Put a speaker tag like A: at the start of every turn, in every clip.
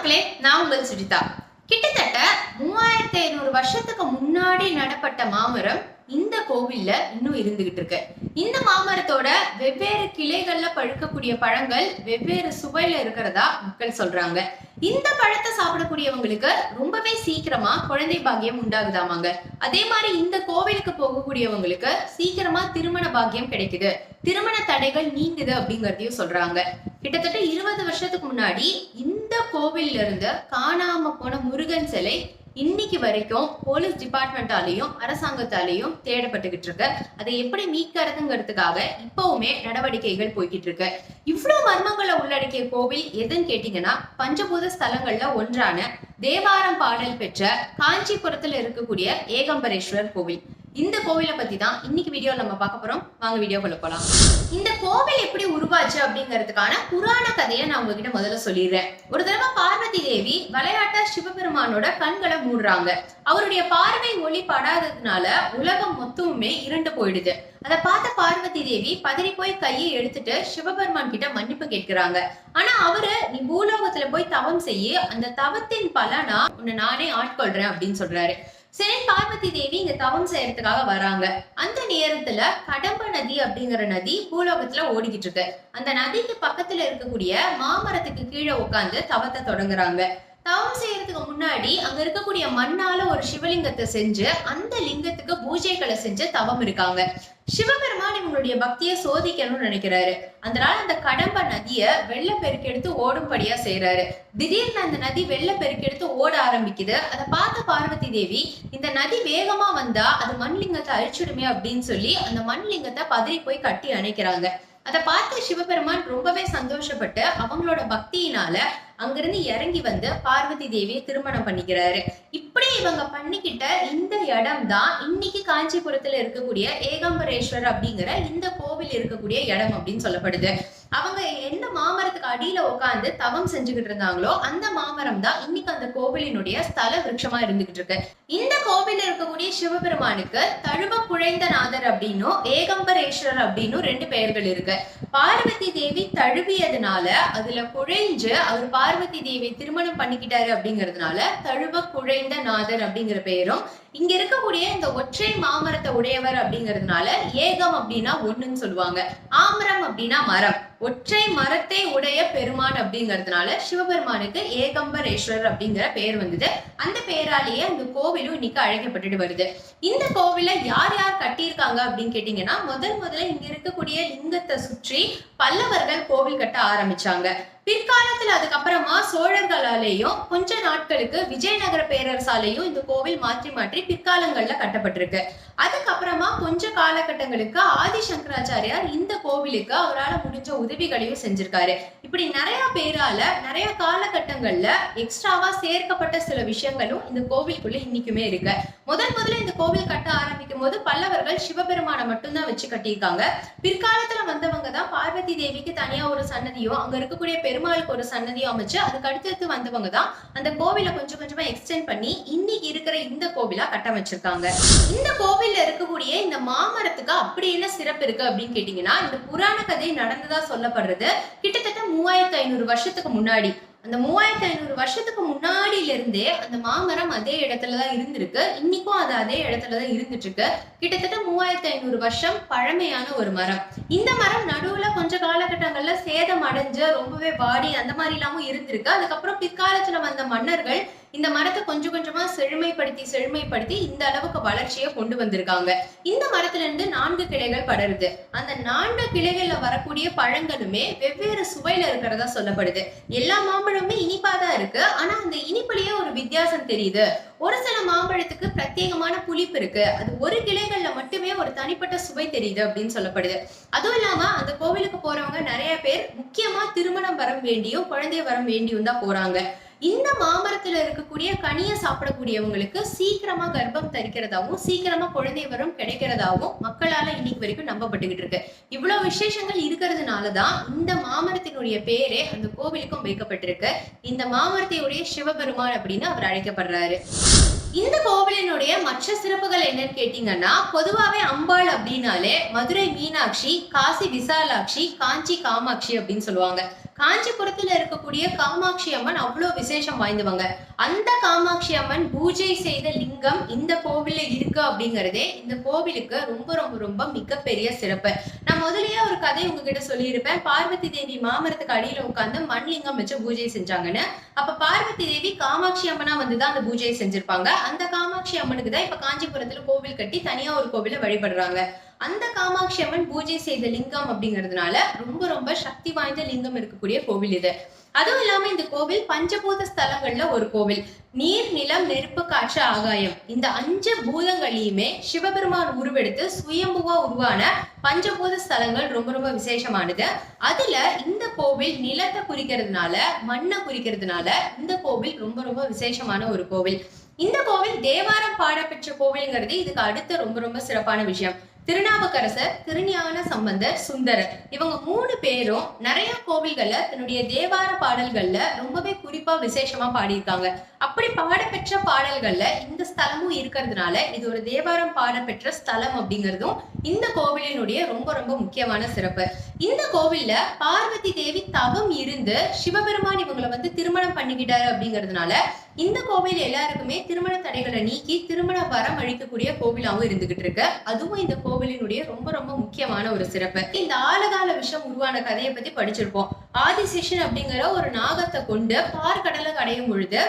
A: மக்களே நான் உங்கள் சுஜிதா. கிட்டத்தட்ட மூவாயிரத்தி ஐநூறு வருஷத்துக்கு முன்னாடி நடப்பட்ட மாமரம் இந்த கோவில்ல இன்னும் இருந்துகிட்டு இருக்கு. இந்த மாமரத்தோட வெவ்வேறு கிளைகள்ல பழுக்கக்கூடிய பழங்கள் வெவ்வேறு சுவையில இருக்கிறதா மக்கள் சொல்றாங்க. இந்த பழத்தை சாப்பிடக்கூடியவங்களுக்கு ரொம்பவே சீக்கிரமா குழந்தை பாக்கியம் உண்டாகுதாமாங்க. அதே மாதிரி இந்த கோவிலுக்கு போகக்கூடியவங்களுக்கு சீக்கிரமா திருமண பாக்கியம் கிடைக்குது. திருமண தடைகள் நீங்குது அப்படிங்கறதையும் சொல்றாங்க. கிட்டத்தட்ட இருபது வருஷத்துக்கு முன்னாடி இந்த கோவில்ல இருந்து காணாம போன முருகன் சிலை இன்னைக்கு வரைக்கும் போலீஸ் டிபார்ட்மெண்டாலையும் அரசாங்கத்தாலையும் தேடப்பட்டுக்கிட்டு இருக்கு. அதை எப்படி மீட்கிறதுங்கிறதுக்காக இப்பவுமே நடவடிக்கைகள் போய்கிட்டு இருக்கு. இவ்வளவு மர்மங்களை உள்ளடக்கிய கோவில் எதுன்னு கேட்டீங்கன்னா பஞ்சபூத ஸ்தலங்கள்ல ஒன்றான தேவாரம் பாடல் பெற்ற காஞ்சிபுரத்துல இருக்கக்கூடிய ஏகம்பரேஸ்வரர் கோவில். இந்த கோவிலை பத்தி தான் இன்னைக்கு வீடியோ நம்ம பார்க்க போறோம். வாங்க வீடியோக்குள்ள போலாம். இந்த கோவில் எப்படி உருவாச்சு அப்படிங்கிறதுக்கான புராண கதையை நான் உங்ககிட்ட முதல்ல சொல்லிடுறேன். ஒரு தடவை பார்வதி தேவி விளையாட்ட சிவபெருமானோட கண்களை மூடுறாங்க. அவருடைய பார்வை ஒளி படாததுனால உலகம் மொத்தமுமே இருண்டு போயிடுது. அதை பார்த்த பார்வதி தேவி பதறி போய் கையை எடுத்துட்டு சிவபெருமான் கிட்ட மன்னிப்பு கேட்கிறாங்க. ஆனா அவரு நீ பூலோகத்துல போய் தவம் செய்ய. அந்த தவத்தின் பலனா உன்னை நானே ஆட்கொள்றேன் அப்படின்னு சொல்றாரு. சரி பார்வதி தேவி இங்க தவம் செய்யறதுக்காக வராங்க. அந்த நேரத்துல கடம்ப நதி அப்படிங்கிற நதி பூலோகத்துல ஓடிக்கிட்டு இருக்கு. அந்த நதிக்கு பக்கத்துல இருக்கக்கூடிய மாமரத்துக்கு கீழே உட்காந்து தவத்தை தொடங்குறாங்க. தவம் செய்யறதுக்கு முன்னாடி அங்க இருக்கக்கூடிய மண்ணால ஒரு சிவலிங்கத்தை செஞ்சு அந்த லிங்கத்துக்கு பூஜைகளை செஞ்சு தவம் இருக்காங்க. சிவபெருமான் இவங்களுடைய பக்தியை சோதிக்கணும்னு நினைக்கிறாரு. அதனால அந்த கடம்ப நதிய வெள்ள பெருக்கெடுத்து ஓடும்படியா செய்யறாரு திடீர்னு அந்த நதி வெள்ள பெருக்கெடுத்து ஓட ஆரம்பிக்குது. அதை பார்த்த பார்வதி தேவி இந்த நதி வேகமா வந்தா அது மண்லிங்கத்தை அழிச்சிடுமே அப்படின்னு சொல்லி அந்த மண்லிங்கத்தை பதறி போய் கட்டி அணைக்கிறாங்க. அதை பார்த்த சிவபெருமான் ரொம்பவே சந்தோஷப்பட்டு அவங்களோட பக்தியினால அங்கிருந்து இறங்கி வந்து பார்வதி தேவியை திருமணம் பண்ணிக்கிறாரு. இப்படி இவங்க பண்ணிக்கிட்ட இந்த இடம் தான் இன்னைக்கு காஞ்சிபுரத்துல இருக்கக்கூடிய ஏகாம்பரேஸ்வர் அப்படிங்கிற இந்த கோவில் இருக்கக்கூடிய இடம் அப்படின்னு சொல்லப்படுது. அவங்க எந்த மாமரத்துக்கு அடியில உட்காந்து தவம் செஞ்சுக்கிட்டு இருந்தாங்களோ அந்த மாமரம் தான் இன்னைக்கு அந்த கோவிலினுடைய ஸ்தல விருட்சமா இருந்துகிட்டு இருக்கு. இந்த கோவில் இருக்கக்கூடிய சிவபெருமானுக்கு தழுவ குழைந்த நாதர் அப்படின்னும் ஏகம்பரேஸ்வரர் அப்படின்னும் ரெண்டு பெயர்கள் இருக்கு. பார்வதி தேவி தழுவியதுனால அதுல குழைஞ்சு அவர் பார்வதி தேவி திருமணம் பண்ணிக்கிட்டாரு அப்படிங்கிறதுனால தழுவ குழைந்த நாதர் அப்படிங்கிற பெயரும் இங்க இருக்கக்கூடிய இந்த ஒற்றை மாமரத்தை உடையவர் அப்படிங்கிறதுனால ஏகம் அப்படின்னா ஒண்ணுன்னு சொல்லுவாங்க. ஆமரம் அப்படின்னா மரம். ஒற்றை மரத்தை உடைய பெருமான் அப்படிங்கிறதுனால சிவபெருமானுக்கு ஏகம்பரேஸ்வரர் அப்படிங்கிற பெயர் வந்தது. அந்த பெயராலேயே அந்த கோவிலும் இன்னைக்கு அழைக்கப்பட்டுட்டு வருது. இந்த கோவில யார் யார் கட்டியிருக்காங்க அப்படின்னு கேட்டீங்கன்னா முதல் முதல்ல இங்க இருக்கக்கூடிய லிங்கத்தை சுற்றி பல்லவர்கள் கோவில் கட்ட ஆரம்பிச்சாங்க. பிற்காலத்துல அதுக்கப்புறமா சோழர்களாலேயும் கொஞ்ச நாட்களுக்கு விஜயநகர பேரரசாலேயும் இந்த கோவில் மாற்றி மாற்றி பிற்காலங்கள்ல கட்டப்பட்டிருக்கு. அதுக்கப்புறமா கொஞ்ச காலகட்டங்களுக்கு ஆதி சங்கராச்சாரியார் இந்த கோவிலுக்கு அவரால் முடிஞ்ச உதவிகளையும் செஞ்சிருக்காரு. இப்படி நிறைய பேரால நிறைய காலகட்டங்கள்ல எக்ஸ்ட்ராவா சேர்க்கப்பட்ட சில விஷயங்களும் இந்த கோவிலுக்குள்ள இன்னைக்குமே இருக்கு. முதல் முதல்ல இந்த கோவில் இருக்கும்போது போது பல்லவர்கள் சிவபெருமானை மட்டும்தான் வச்சு கட்டியிருக்காங்க. பிற்காலத்துல வந்தவங்க தான் பார்வதி தேவிக்கு தனியா ஒரு சன்னதியும் அங்க இருக்கக்கூடிய பெருமாளுக்கு ஒரு சன்னதியும் அமைச்சு அதுக்கு அடுத்தடுத்து வந்தவங்க தான் அந்த கோவிலை கொஞ்சம் கொஞ்சமா எக்ஸ்டெண்ட் பண்ணி இன்னைக்கு இருக்கிற இந்த கோவிலா கட்டமைச்சிருக்காங்க. இந்த கோவில்ல இருக்கக்கூடிய இந்த மாமரத்துக்கு அப்படி என்ன சிறப்பு இருக்கு அப்படின்னு கேட்டீங்கன்னா இந்த புராண கதை நடந்ததா சொல்லப்படுறது கிட்டத்தட்ட மூவாயிரத்தி ஐநூறு வருஷத்துக்கு முன்னாடி. அந்த மூவாயிரத்தி ஐநூறு வருஷத்துக்கு முன்னாடியில இருந்தே அந்த மாமரம் அதே இடத்துலதான் இருந்திருக்கு. இன்னைக்கும் அது அதே இடத்துலதான் இருந்துட்டு இருக்கு கிட்டத்தட்ட மூவாயிரத்தி ஐநூறு வருஷம் பழமையான ஒரு மரம். இந்த மரம் நடுவுல கொஞ்ச காலகட்டங்கள்ல சேதம் அடைஞ்சு ரொம்பவே வாடி அந்த மாதிரி இல்லாம இருந்திருக்கு. அதுக்கப்புறம் பிற்காலத்துல வந்த மன்னர்கள் இந்த மரத்தை கொஞ்சம் கொஞ்சமா செழுமைப்படுத்தி செழுமைப்படுத்தி இந்த அளவுக்கு வளர்ச்சியை கொண்டு வந்திருக்காங்க. இந்த மரத்துல இருந்து நான்கு கிளைகள் படருது. அந்த நான்கு கிளைகள்ல வரக்கூடிய பழங்களுமே வெவ்வேறு சுவையில இருக்கிறதா சொல்லப்படுது. எல்லா மாம்பழமுமே இனிப்பா தான் இருக்கு. ஆனா அந்த இனிப்புலயே ஒரு வித்தியாசம் தெரியுது. ஒரு சில மாம்பழத்துக்கு பிரத்யேகமான புளிப்பு இருக்கு. அது ஒரு கிளைகள்ல மட்டுமே ஒரு தனிப்பட்ட சுவை தெரியுது அப்படின்னு சொல்லப்படுது. அதுவும் இல்லாம அந்த கோவிலுக்கு போறவங்க நிறைய பேர் முக்கியமா திருமணம் வர வேண்டியும் குழந்தை வரம் வேண்டியும் தான் போறாங்க. இந்த மாமரத்துல இருக்கக்கூடிய கனியை சாப்பிடக்கூடியவங்களுக்கு சீக்கிரமா கர்ப்பம் தரிக்கிறதாவும் சீக்கிரமா குழந்தை வரம் கிடைக்கிறதாவும் மக்களால இன்னைக்கு வரைக்கும் நம்பப்பட்டுக்கிட்டு இருக்கு. இவ்வளவு விசேஷங்கள் இருக்கிறதுனாலதான் இந்த மாமரத்தினுடைய பேரே அந்த கோவிலுக்கும் வைக்கப்பட்டிருக்கு. இந்த மாமரத்தையுடைய சிவபெருமான் அப்படின்னு அவர் அழைக்கப்படுறாரு. இந்த கோவிலினுடைய மற்ற சிறப்புகள் என்னன்னு கேட்டீங்கன்னா பொதுவாவே அம்பாள் அப்படின்னாலே மதுரை மீனாட்சி காசி விசாலாட்சி காஞ்சி காமாட்சி அப்படின்னு சொல்லுவாங்க. காஞ்சிபுரத்துல இருக்கக்கூடிய காமாட்சி அம்மன் அவ்வளோ விசேஷம் வாய்ந்தவங்க. அந்த காமாட்சி அம்மன் பூஜை செய்த லிங்கம் இந்த கோவில்ல இருக்கு அப்படிங்கறதே இந்த கோவிலுக்கு ரொம்ப ரொம்ப ரொம்ப மிகப்பெரிய சிறப்பு. நான் முதல்லயே ஒரு கதை உங்ககிட்ட சொல்லியிருப்பேன். பார்வதி தேவி மாமரத்துக்கு அடியில உட்காந்து மண் லிங்கம் வச்சு பூஜை செஞ்சாங்கன்னு. அப்ப பார்வதி தேவி காமாட்சி அம்மனா வந்துதான் அந்த பூஜையை செஞ்சிருப்பாங்க. அந்த காமாட்சி அம்மனுக்கு தான் இப்ப காஞ்சிபுரத்துல கோவில் கட்டி தனியா ஒரு கோவில வழிபடுறாங்க. அந்த காமாட்சி அம்மன் பூஜை செய்த லிங்கம் அப்படிங்கிறதுனால ரொம்ப ரொம்ப சக்தி வாய்ந்த லிங்கம் இருக்கக்கூடிய கோவில் இது. அதுவும் இல்லாம இந்த கோவில் பஞ்சபூத ஸ்தலங்கள்ல ஒரு கோவில். நீர் நிலம் நெருப்பு காற்று ஆகாயம். இந்த அஞ்சு பூதங்களையுமே சிவபெருமான் உருவெடுத்து சுயம்புவா உருவான பஞ்சபூத ஸ்தலங்கள் ரொம்ப ரொம்ப விசேஷமானது. அதுல இந்த கோவில் நிலத்தை குறிக்கிறதுனால மண்ணை குறிக்கிறதுனால இந்த கோவில் ரொம்ப ரொம்ப விசேஷமான ஒரு கோவில். இந்த கோவில் தேவாரம் பாடப்பெற்ற கோவில்ங்கிறது இதுக்கு அடுத்த ரொம்ப ரொம்ப சிறப்பான விஷயம். திருநாவுக்கரசர் திருஞான சம்பந்தர் சுந்தரர். இவங்க மூணு பேரும் நிறைய கோவில்கள்ல தன்னுடைய தேவார பாடல்கள்ல ரொம்பவே குறிப்பா விசேஷமா பாடியிருக்காங்க. அப்படி பாடப்பெற்ற பாடல்கள்ல இந்த ஸ்தலமும் இருக்கிறதுனால இது ஒரு தேவாரம் பாடப்பெற்ற ஸ்தலம் அப்படிங்கிறதும் இந்த கோவிலினுடைய ரொம்ப ரொம்ப முக்கியமான சிறப்பு. இந்த கோவில்ல பார்வதி தேவி தவம் இருந்து சிவபெருமான் இவங்களை வந்து திருமணம் பண்ணிக்கிட்டாரு அப்படிங்கிறதுனால இந்த கோவில் எல்லாருக்குமே திருமண தடைகளை நீக்கி திருமண வரம் அழிக்கக்கூடிய கோவிலாவும் இருந்துகிட்டு இருக்கு. அதுவும் இந்த கோவில் கோவிலினுடைய ரொம்ப ரொம்ப முக்கியமான ஒரு சிறப்பு. இந்த ஆலகால விஷம் உருவான கதையை பத்தி படிச்சிருப்போம். ஆதிசேஷன் அப்படிங்கிற ஒரு நாகத்தை கொண்டு பார்க்கடலை கடையும் பொழுது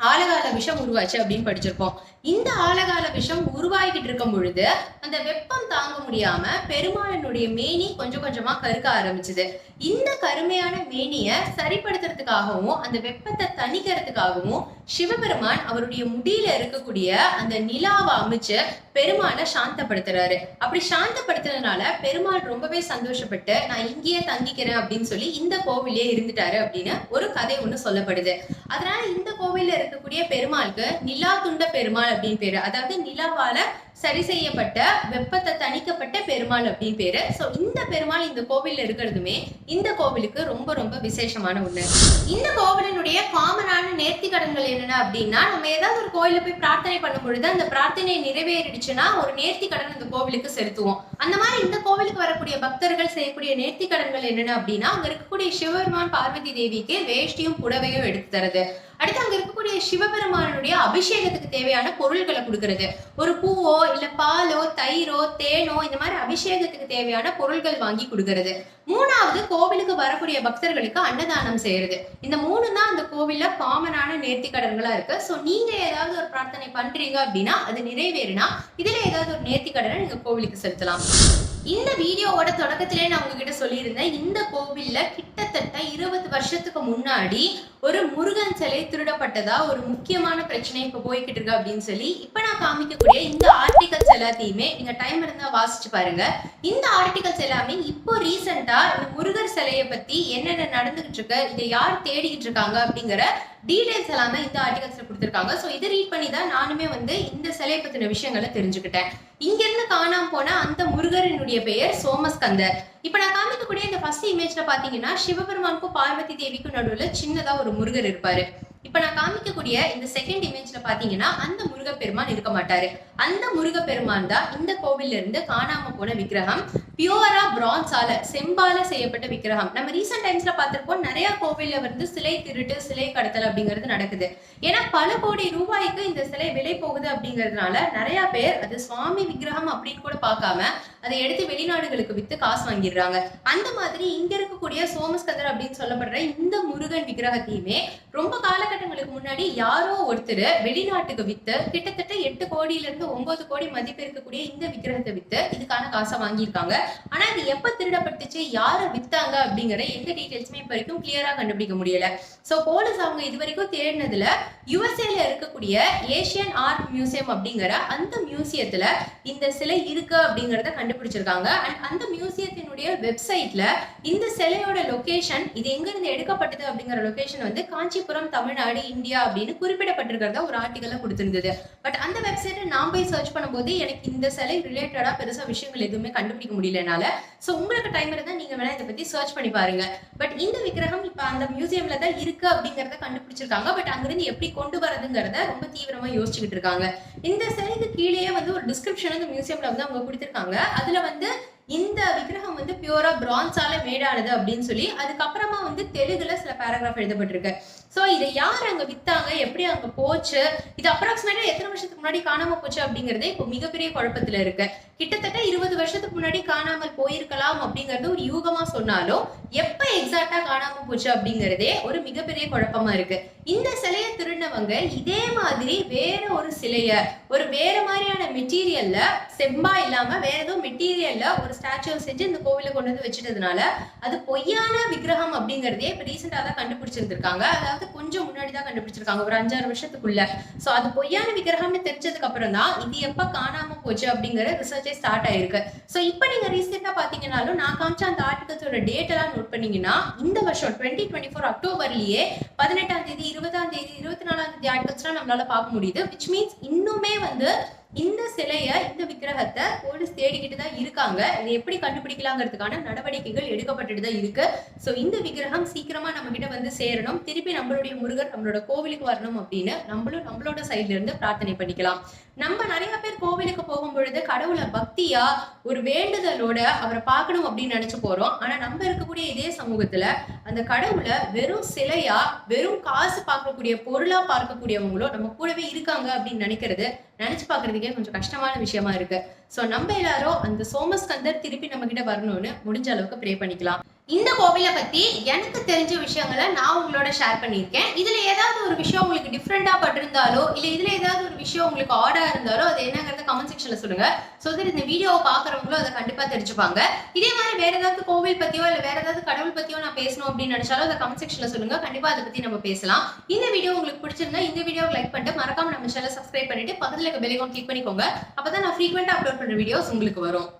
A: ஆலகால விஷம் உருவாச்சு அப்படின்னு படிச்சிருப்போம். இந்த ஆலகால விஷம் உருவாகிட்டு இருக்கும் பொழுது அந்த வெப்பம் தாங்க முடியாம பெருமாளனுடைய மேனி கொஞ்சம் கொஞ்சமா கருக்க ஆரம்பிச்சுது. இந்த கருமையான மேனிய சரிப்படுத்துறதுக்காகவும் அந்த வெப்பத்தை தணிக்கிறதுக்காகவும் சிவபெருமான் அவருடைய முடியில இருக்கக்கூடிய அந்த நிலாவை அமைச்சு பெருமாளை சாந்தப்படுத்துறாரு. அப்படி சாந்தப்படுத்துறதுனால பெருமாள் ரொம்பவே சந்தோஷப்பட்டு நான் இங்கேயே தங்கிக்கிறேன் அப்படின்னு சொல்லி இந்த கோவிலே இருந்துட்டாரு அப்படின்னு ஒரு கதை ஒண்ணு சொல்லப்படுது. அதனால இந்த கோவில்ல இருக்கக்கூடிய பெருமாளுக்கு நிலா துண்ட பெருமாள் அப்படின்னு பேரு. அதாவது நிலாவால சரி செய்யப்பட்ட வெப்பத்தை தணிக்கப்பட்ட பெருமாள் அப்படின்னு பேரு. ஸோ இந்த பெருமாள் இந்த கோவில்ல இருக்கிறதுமே இந்த கோவிலுக்கு ரொம்ப ரொம்ப விசேஷமான ஒண்ணு. இந்த கோவிலினுடைய காமனான நேர்த்தி கடன்கள் என்னென்ன அப்படின்னா நம்ம ஏதாவது ஒரு கோயில போய் பிரார்த்தனை பண்ணும் பொழுது அந்த பிரார்த்தனை நிறைவேறிடுச்சுன்னா ஒரு நேர்த்தி கடன் அந்த கோவிலுக்கு செலுத்துவோம். அந்த மாதிரி இந்த கோவிலுக்கு வரக்கூடிய பக்தர்கள் செய்யக்கூடிய நேர்த்தி கடன்கள் என்னென்ன அப்படின்னா அங்க இருக்கக்கூடிய சிவபெருமான் பார்வதி தேவிக்கு வேஷ்டியும் புடவையும் எடுத்து தரது. அடுத்து அங்க இருக்கக்கூடிய சிவபெருமானுடைய அபிஷேகத்துக்கு தேவையான பொருள்களை கொடுக்கறது. ஒரு பூவோ இல்ல பாலோ தயிரோ தேனோ இந்த மாதிரி அபிஷேகத்துக்கு தேவையான பொருள்கள் வாங்கி கொடுக்கறது. மூணாவது கோவிலுக்கு வரக்கூடிய பக்தர்களுக்கு அன்னதானம் செய்யறது. இந்த மூணு தான் அந்த கோவில்ல காமனான நேர்த்திக்கடன்களா இருக்கு. ஸோ நீங்க ஏதாவது ஒரு பிரார்த்தனை பண்றீங்க அப்படின்னா அது நிறைவேறினா இதுல ஏதாவது ஒரு நேர்த்திக்கடனை நீங்க கோவிலுக்கு செலுத்தலாம். இந்த வீடியோவோட தொடக்கத்திலே நான் உங்ககிட்ட சொல்லியிருந்தேன் இந்த கோவில்ல கிட்டத்தட்ட இருபது வருஷத்துக்கு முன்னாடி ஒரு முருகன் சிலை திருடப்பட்டதா ஒரு முக்கியமான பிரச்சனை இப்ப போய்கிட்டு இருக்கு அப்படின்னு சொல்லி இப்ப நான் காமிக்கக்கூடிய இந்த ஆர்டிகல்ஸ் எல்லாத்தையுமே நீங்க டைம் இருந்தா வாசிச்சு பாருங்க. இந்த ஆர்டிகல்ஸ் எல்லாமே இப்போ ரீசெண்டா இந்த முருகர் சிலையை பத்தி என்னென்ன நடந்துகிட்டு இருக்கு இதை யார் தேடிக்கிட்டு இருக்காங்க அப்படிங்கிற டீடைல்ஸ் எல்லாமே இந்த ஆர்டிகல்ஸ்ல கொடுத்துருக்காங்க. ஸோ இதை ரீட் பண்ணி தான் நானுமே வந்து இந்த சிலையை பத்தின விஷயங்களை தெரிஞ்சுக்கிட்டேன். இங்க இருந்து காணாம போன அந்த முருகரினுடைய பெயர் சோமஸ்கந்தர். இப்ப நான் காமிக்கக்கூடிய இந்த ஃபர்ஸ்ட் இமேஜ்ல பாத்தீங்கன்னா சிவபெருமானுக்கும் பார்வதி தேவிக்கும் நடுவுல சின்னதா ஒரு முருகர் இருப்பாரு. இப்ப நான் காமிக்கக்கூடிய இந்த செகண்ட் இமேஜ்ல பாத்தீங்கன்னா அந்த முருகப்பெருமான் இருக்க மாட்டாரு. அந்த முருகப்பெருமான் தான் இந்த கோவில்ல இருந்து காணாம போன விக்கிரகம். பியூரா பிரான்ஸால செம்பால செய்யப்பட்ட விக்கிரகம். நம்ம ரீசெண்ட் டைம்ஸ்ல பார்த்திருப்போம் நிறைய கோவில்ல வந்து சிலை திருட்டு சிலை கடத்தல் அப்படிங்கிறது நடக்குது. ஏன்னா பல கோடி ரூபாய்க்கு இந்த சிலை விலை போகுது அப்படிங்கிறதுனால நிறைய பேர் அது சுவாமி விக்கிரகம் அப்படின்னு கூட பார்க்காம அதை எடுத்து வெளிநாடுகளுக்கு வித்து காசு வாங்கிடுறாங்க. அந்த மாதிரி இங்க இருக்கக்கூடிய சோமஸ்கந்தர் அப்படின்னு சொல்லப்படுற இந்த முருகன் விக்கிரகத்தையுமே ரொம்ப காலகட்டங்களுக்கு முன்னாடி யாரோ ஒருத்தர் வெளிநாட்டுக்கு வித்து கிட்டத்தட்ட எட்டு கோடியில இருந்து ஒன்பது கோடி மதிப்பு இருக்கக்கூடிய இந்த விக்கிரகத்தை வித்து இதுக்கான காசை வாங்கியிருக்காங்க. ஆனா இது எப்ப திருடப்பட்டுச்சு? யாரை வித்தாங்க? அப்படிங்கிற எந்த டீட்டெயில்ஸுமே இப்ப வரைக்கும் கிளியரா கண்டுபிடிக்க முடியல. சோ போலீஸ் அவங்க இது வரைக்கும் தேடினதுல யுஎஸ்ஏல இருக்கக்கூடிய ஏசியன் ஆர்ட் மியூசியம் அப்படிங்கிற அந்த மியூசியத்துல இந்த சிலை இருக்கு அப்படிங்கறத கண்டுபிடிச்சிருக்காங்க. அண்ட் அந்த மியூசியத்தினுடைய வெப்சைட்ல இந்த சிலையோட லொகேஷன் இது எங்க இருந்து எடுக்கப்பட்டது அப்படிங்கிற லொகேஷன் வந்து காஞ்சிபுரம் தமிழ்நாடு தமிழ்நாடு இந்தியா அப்படின்னு குறிப்பிடப்பட்டிருக்கிறதா ஒரு ஆர்டிகலாக கொடுத்திருந்தது. பட் அந்த வெப்சைட்டை நான் போய் சர்ச் பண்ணும்போது எனக்கு இந்த சிலை ரிலேட்டடாக பெருசாக விஷயங்கள் எதுவுமே கண்டுபிடிக்க முடியலனால ஸோ உங்களுக்கு டைம் இருந்தால் நீங்கள் வேணால் இதை பற்றி சர்ச் பண்ணி பாருங்க. பட் இந்த விக்கிரகம் இப்போ அந்த மியூசியமில் தான் இருக்குது அப்படிங்கிறத கண்டுபிடிச்சிருக்காங்க. பட் அங்கேருந்து எப்படி கொண்டு வரதுங்கிறத ரொம்ப தீவிரமாக யோசிச்சுக்கிட்டு இருக்காங்க. இந்த சிலைக்கு கீழேயே வந்து ஒரு டிஸ்கிரிப்ஷன் அந்த மியூசியமில் வந்து அவங்க கொடுத்துருக்காங்க. அதில் வந்து இந்த விக்கிரகம் வந்து பியூரா பிரான்ஸால மேடானது அப்படின்னு சொல்லி அதுக்கப்புறமா வந்து தெலுங்குல சில பேராகிராஃப் எழுதப்பட்டிருக்கு. ஸோ இதை யார் அங்கே வித்தாங்க? எப்படி அங்கே போச்சு? இது அப்ராக்சிமேட்டா எத்தனை வருஷத்துக்கு முன்னாடி காணாம போச்சு அப்படிங்கறதே இப்போ மிகப்பெரிய குழப்பத்துல இருக்கு. கிட்டத்தட்ட இருபது வருஷத்துக்கு முன்னாடி காணாமல் போயிருக்கலாம் அப்படிங்கறது ஒரு யூகமா சொன்னாலும் எப்ப எக்ஸாக்டா காணாம போச்சு அப்படிங்கறதே ஒரு மிகப்பெரிய குழப்பமா இருக்கு. இந்த சிலையை திருடினவங்க இதே மாதிரி வேற ஒரு சிலைய ஒரு வேற மாதிரியான மெட்டீரியல்ல செம்பா இல்லாம வேற ஏதோ மெட்டீரியல்ல ஒரு ஸ்டாச்சுவை செஞ்சு இந்த கோவில கொண்டு வந்து வச்சுட்டதுனால அது பொய்யான விக்கிரகம் அப்படிங்கறதே இப்ப ரீசெண்டா தான் கண்டுபிடிச்சிருந்திருக்காங்க. அதாவது கொஞ்சம் முன்னாடி தான் கண்டுபிடிச்சிருக்காங்க ஒரு அஞ்சாறு வருஷத்துக்குள்ள. சோ அது பொய்யான விக்கிரகம்னு தெரிஞ்சதுக்கு அப்புறம் தான் இது எப்ப காணாம போச்சு அப்படிங்கிற ரிசர்ச்சே ஸ்டார்ட் ஆயிருக்கு. சோ இப்போ நீங்க ரீசெண்டா பாத்தீங்கன்னாலும் நான் காமிச்ச அந்த ஆர்டிகல்ஸோட டேட் எல்லாம் நோட் பண்ணீங்கன்னா இந்த வருஷம் டுவெண்ட்டி டுவெண்ட்டி ஃபோர் அக்டோபர்லயே பதினெட்டாம் தேதி இருபதாம் தேதி இருபத்தி நாலாம் தேதி ஆர்டிகல்ஸ்லாம் நம்மளால பார்க்க முடியுது. விச் மீன்ஸ் இன்னுமே வந்து இந்த சிலைய இந்த விக்கிரகத்தை போலீஸ் தேடிக்கிட்டு தான் இருக்காங்க. இதை எப்படி கண்டுபிடிக்கலாங்கிறதுக்கான நடவடிக்கைகள் எடுக்கப்பட்டுட்டு தான் இருக்கு. ஸோ இந்த விக்கிரகம் சீக்கிரமா நம்ம கிட்ட வந்து சேரணும். திருப்பி நம்மளுடைய முருகர் நம்மளோட கோவிலுக்கு வரணும் அப்படின்னு நம்மளும் நம்மளோட சைட்ல இருந்து பிரார்த்தனை பண்ணிக்கலாம். நம்ம நிறைய பேர் கோவிலுக்கு போகும் பொழுது கடவுளை பக்தியா ஒரு வேண்டுதலோட அவரை பார்க்கணும் அப்படின்னு நினைச்சு போறோம். ஆனா நம்ம இருக்கக்கூடிய இதே சமூகத்துல அந்த கடவுளை வெறும் சிலையா வெறும் காசு பார்க்கக்கூடிய பொருளா பார்க்கக்கூடியவங்களும் நம்ம கூடவே இருக்காங்க அப்படின்னு நினைக்கிறது நினச்சி பார்க்குறதுக்கே கொஞ்சம் கஷ்டமான விஷயமா இருக்கு. ஸோ நம்ம எல்லாரும் அந்த சோமஸ்கந்தர் திருப்பி நம்ம கிட்ட வரணும்னு முடிஞ்ச அளவுக்கு ப்ரே பண்ணிக்கலாம். இந்த கோவிலை பத்தி எனக்கு தெரிஞ்ச விஷயங்களை நான் உங்களோட ஷேர் பண்ணியிருக்கேன். இதுல ஏதாவது ஒரு விஷயம் உங்களுக்கு டிஃப்ரெண்டா பட்டிருந்தாலோ இல்ல இதுல ஏதாவது ஒரு விஷயம் உங்களுக்கு ஆர்டாக இருந்தாலோ அது என்னங்கிறத கமெண்ட் செக்ஷன்ல சொல்லுங்க. ஸோ தட் இந்த வீடியோவை பாக்குறவங்களும் அதை கண்டிப்பா தெரிஞ்சுப்பாங்க. இதே மாதிரி வேற ஏதாவது கோவில் பத்தியோ இல்ல வேற ஏதாவது கடவுள் பத்தியோ நான் பேசணும் அப்படின்னு நினைச்சாலும் அதை கமெண்ட் செக்ஷன்ல சொல்லுங்க. கண்டிப்பா அதை பத்தி நம்ம பேசலாம். இந்த வீடியோ உங்களுக்கு பிடிச்சிருந்தா இந்த வீடியோவை லைக் பண்ணிட்டு மறக்காம நம்ம சேனல் சப்ஸ்கிரைப் பண்ணிட்டு பக்கத்துல இருக்க பெல் ஐகான் கிளிக் பண்ணிக்கோங்க. அப்பதான் நான் ஃப்ரீக்வெண்டா அப்லோட் பண்ற வீடியோஸ் உங்களுக்கு வரும்.